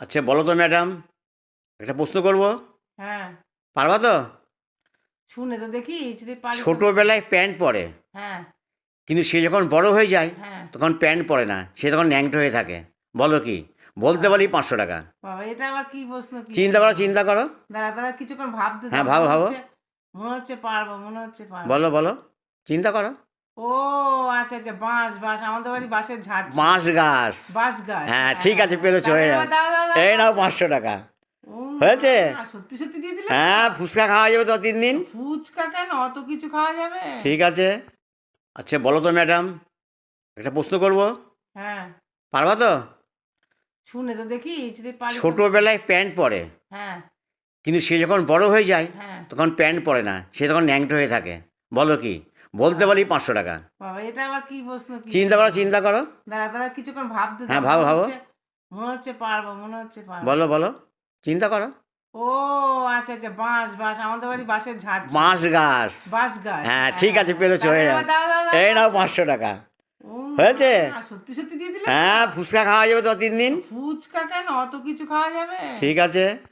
আচ্ছা বলো তো ম্যাডাম একটা প্রশ্ন করব? হ্যাঁ। পারবা তো? শুনে তো দেখি যদি পারি তো- ছোটোবেলায় প্যান্ট পরে। হ্যাঁ। কিন্তু সে যখন বড় হয়ে যায় হ্যাঁ। তখন প্যান্ট পরে না সে তখন ন্যাংটো হয়ে থাকে। বলো কি? বলতে বলি পাঁচশো টাকা। বাবা এটা আবার কি প্রশ্ন কি? চিন্তা করো চিন্তা করো। দাঁড়া দাঁড়া কিছুক্ষণ ভাবতে দাও, হ্যাঁ, ভাবো, মনে ভাবো। হচ্ছে- মনে হচ্ছে পারব মনে হচ্ছে পারব। বলো বলো। চিন্তা করো। ও আচ্ছা আচ্ছা বাঁশ বাঁশ আমাদের বাড়ি বাঁশের ঝাড় বাঁশ গাছ। বাঁশ গাছ হ্যাঁ, ঠিক আছে, পেরেছ, তাহলে এই নাও। পাঁচশো টাকা। হয়েছে? সত্যি সত্যি দিয়ে দিলে হ্যাঁ ফুচকা খাওয়া যাবে তো তিন দিন। ফুচকা কেন? অত কিছু খাওয়া যাবে? ঠিক আছে। আচ্ছা বলো তো ম্যাডাম একটা প্রশ্ন করব? হ্যাঁ। পারবা তো? শুনে তো দেখি যদি পারি তো- ছোটোবেলায় প্যান্ট পরে। হ্যাঁ। কিন্তু সে যখন বড় হয়ে যায় হ্যাঁ। তখন প্যান্ট পরে না সে তখন ন্যাংটো হয়ে থাকে। বলো কি? বলতে বলি পাঁচশো টাকা। বাবা এটা আবার কি প্রশ্ন কি চিন্তা করো চিন্তা করো। দাঁড়া দাঁড়া কিছুক্ষণ ভাবতে হ্যাঁ, ভাবো, ভাবো। মনে হচ্ছে পারব মনে হচ্ছে পারব। বলো বলো চিন্তা করো। ও আচ্ছা আচ্ছা বাঁশ বাঁশ আমাদের বাড়ি বাঁশের ঝাড় বাঁশ গাছ। বাঁশ গাছ হ্যাঁ, ঠিক আছে, পেরেছ, দাও, দাও, এই নাও পাঁচশো টাকা। হয়েছে? সত্যি সত্যি দিয়ে দিলে? হ্যাঁ ফুচকা খাওয়া যাবে তো তিন দিন? ফুচকা কেন? অত কিছু খাওয়া যাবে? ঠিক আছে।